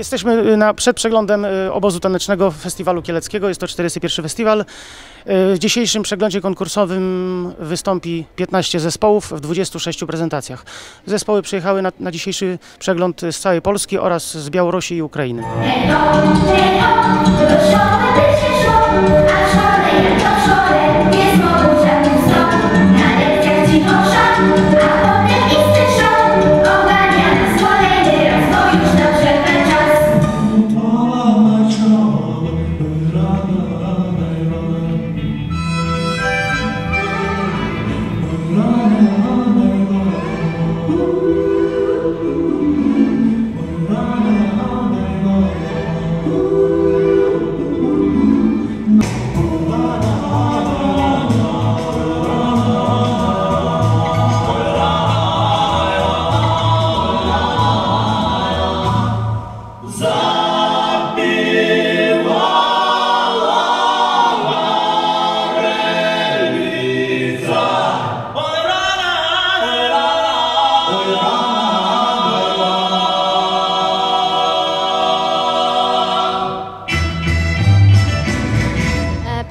Jesteśmy na, przed przeglądem y, obozu tanecznego Festiwalu Kieleckiego. Jest to 41. festiwal. Y, W dzisiejszym przeglądzie konkursowym wystąpi 15 zespołów w 26 prezentacjach. Zespoły przyjechały na, na dzisiejszy przegląd z całej Polski oraz z Białorusi i Ukrainy.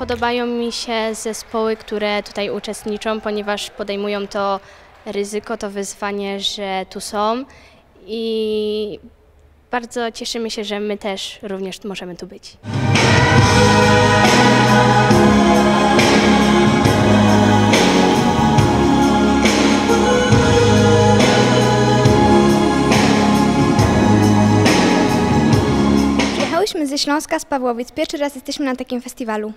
Podobają mi się zespoły, które tutaj uczestniczą, ponieważ podejmują to ryzyko, to wyzwanie, że tu są i bardzo cieszymy się, że my też również możemy tu być. Przyjechałyśmy ze Śląska, z Pawłowic. Pierwszy raz jesteśmy na takim festiwalu.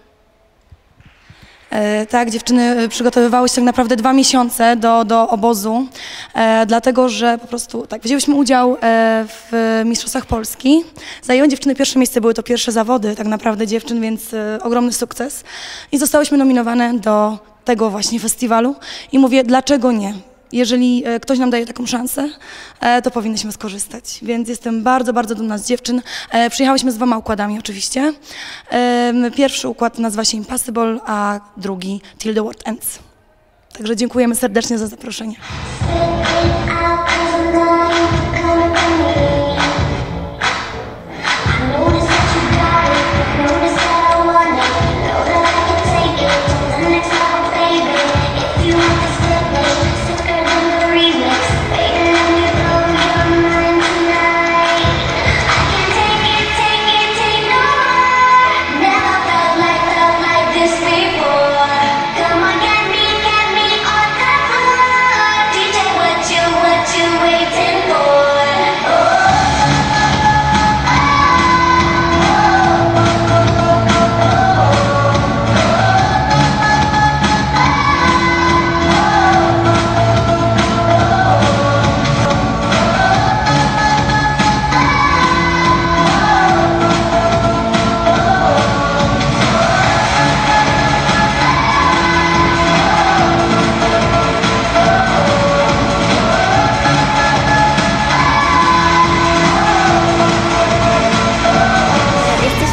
E, Tak, dziewczyny e, przygotowywały się tak naprawdę dwa miesiące do, do obozu, e, dlatego że po prostu tak, wzięłyśmy udział w Mistrzostwach Polski. Zajęły dziewczyny pierwsze miejsce, były to pierwsze zawody tak naprawdę dziewczyn, więc ogromny sukces. I zostałyśmy nominowane do tego właśnie festiwalu i mówię, dlaczego nie? Jeżeli e, ktoś nam daje taką szansę, e, to powinnyśmy skorzystać. Więc jestem bardzo, bardzo dumna z dziewczyn. E, Przyjechałyśmy z dwoma układami oczywiście. Pierwszy układ nazywa się Impossible, a drugi Till the World Ends. Także dziękujemy serdecznie za zaproszenie.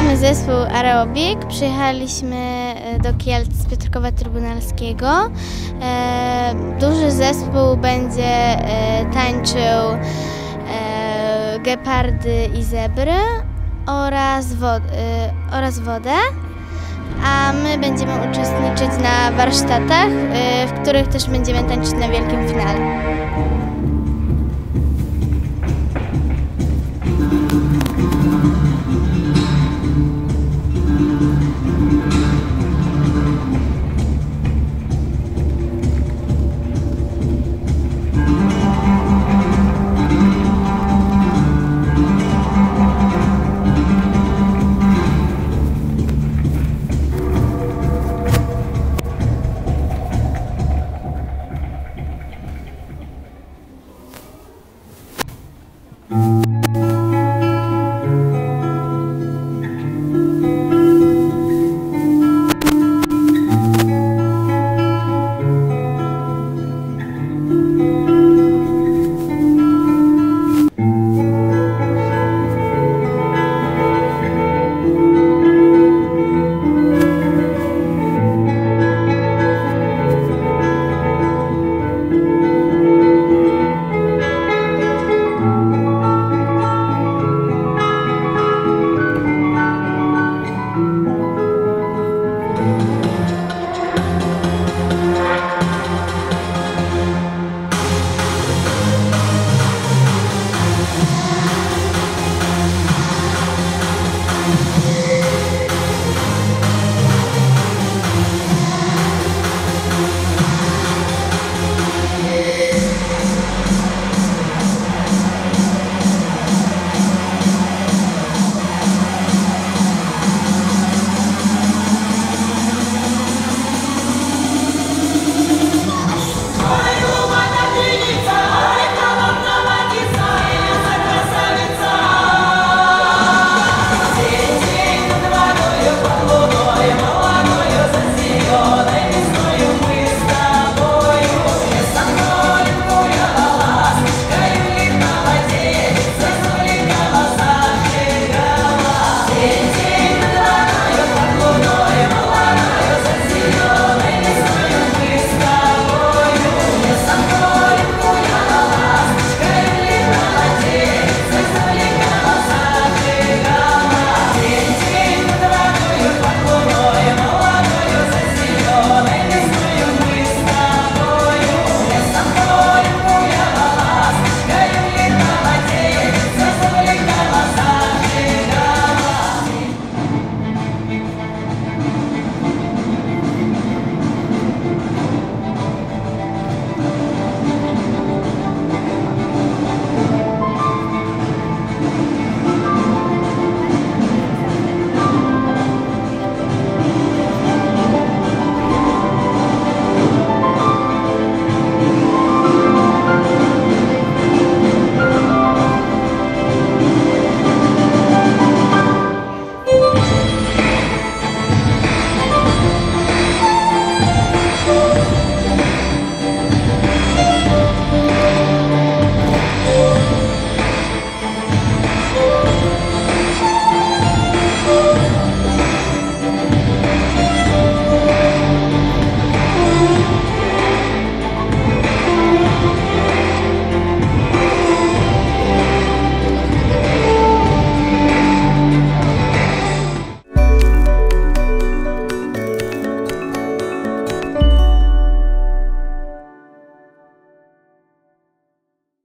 Jesteśmy zespół Aerobik. Przyjechaliśmy e, do Kielc z Piotrkowa Trybunalskiego. E, Duży zespół będzie e, tańczył gepardy i zebry oraz, wo- e, oraz wodę. A my będziemy uczestniczyć na warsztatach, w których też będziemy tańczyć na wielkim finale.